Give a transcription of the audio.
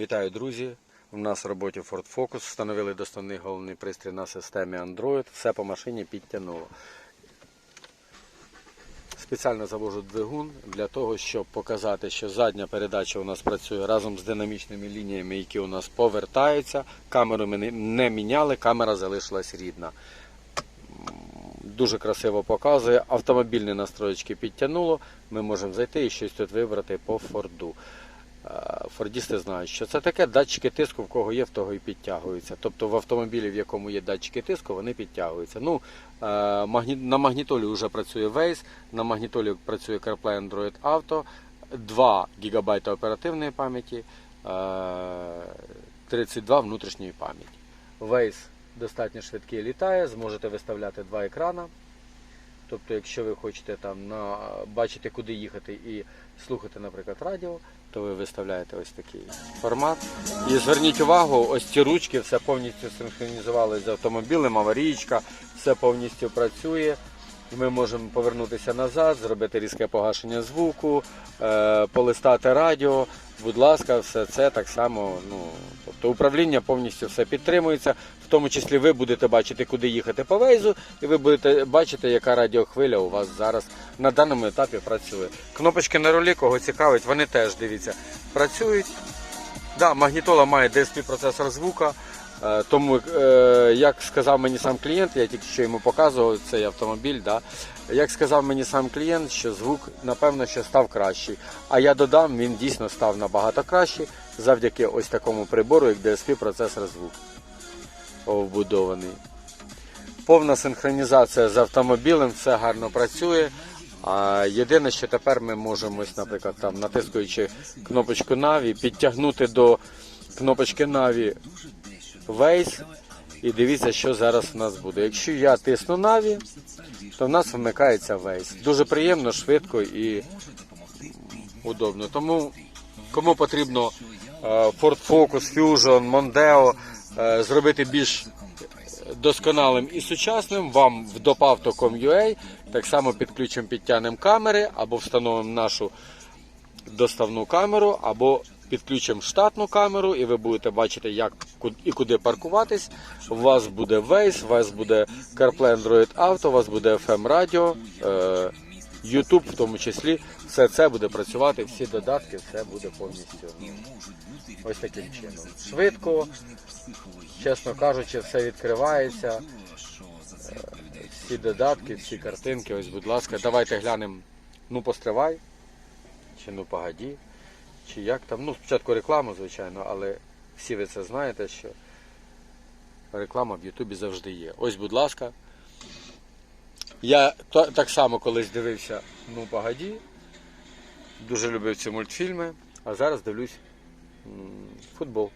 Вітаю, друзі! У нас в роботі Ford Focus. Встановили доставний головний пристрій на системі Android. Все по машині підтягнуло. Спеціально завожу двигун для того, щоб показати, що задня передача у нас працює разом з динамічними лініями, які у нас повертаються. Камеру ми не- міняли, камера залишилась рідна. Дуже красиво показує. Автомобільні настроєчки підтягнуло. Ми можемо зайти і щось тут вибрати по Форду. Е, Фордісти знають, що це таке. Датчики тиску, в кого є, в того і підтягуються. Тобто в автомобілі, в якому є датчики тиску, вони підтягуються. Ну, е, на магнітолі вже працює Waze, на магнітолі працює CarPlay Android Auto, 2 ГБ оперативної пам'яті, е, 32 внутрішньої пам'яті. Waze достатньо швидкий літає, зможете виставляти два екрана. Тобто, якщо ви хочете там на бачити, куди їхати і слухати, наприклад, радіо, то ви виставляєте ось такий формат. І зверніть увагу, ось ці ручки все повністю синхронізували з автомобілем, аварійка, все повністю працює. Ми можемо повернутися назад, зробити різке погашення звуку, е, полистати радіо. Будь ласка, все це так само. Ну, тобто управління повністю все підтримується. В тому числі ви будете бачити, куди їхати по вейзу, і ви будете бачити, яка радіохвиля у вас зараз на даному етапі працює. Кнопочки на рулі, кого цікавить, вони теж дивіться, працюють. Да, магнітола має DSP процесор звука. Е, Тому, е, як сказав мені сам клієнт, я тільки що йому показував цей автомобіль. Да, як сказав мені сам клієнт, що звук напевно що став кращий. А я додам, він дійсно став набагато кращий завдяки ось такому прибору, як DSP процесор звук вбудований. Повна синхронізація з автомобілем, все гарно працює. А єдине, що тепер ми можемо, наприклад, там, натискуючи кнопочку Navi, підтягнути до кнопочки Navi Waze і дивіться, що зараз в нас буде. Якщо я тисну Navi, то в нас вмикається Waze. Дуже приємно, швидко і удобно. Тому кому потрібно е, Ford Focus, Fusion, Mondeo е, зробити більш досконалим і сучасним, вам в dopauto.com.ua так само підключимо підтягнемо камери або встановимо нашу доставну камеру, або підключимо штатну камеру, і ви будете бачити, як і куди паркуватись. У вас буде Waze, у вас буде CarPlay Android Auto, у вас буде FM радіо, е, YouTube в тому числі. Все це буде працювати, всі додатки, все буде повністю. Ось таким чином. Швидко, чесно кажучи, все відкривається. Е, Всі додатки, всі картинки, ось, будь ласка, давайте глянемо. Ну, постривай, чи ну погоді, чи як там. Ну, спочатку рекламу, звичайно, але всі ви це знаєте, що реклама в Ютубі завжди є. Ось, будь ласка. Я так само колись дивився Ну погоді. Дуже любив ці мультфільми, а зараз дивлюсь футбол.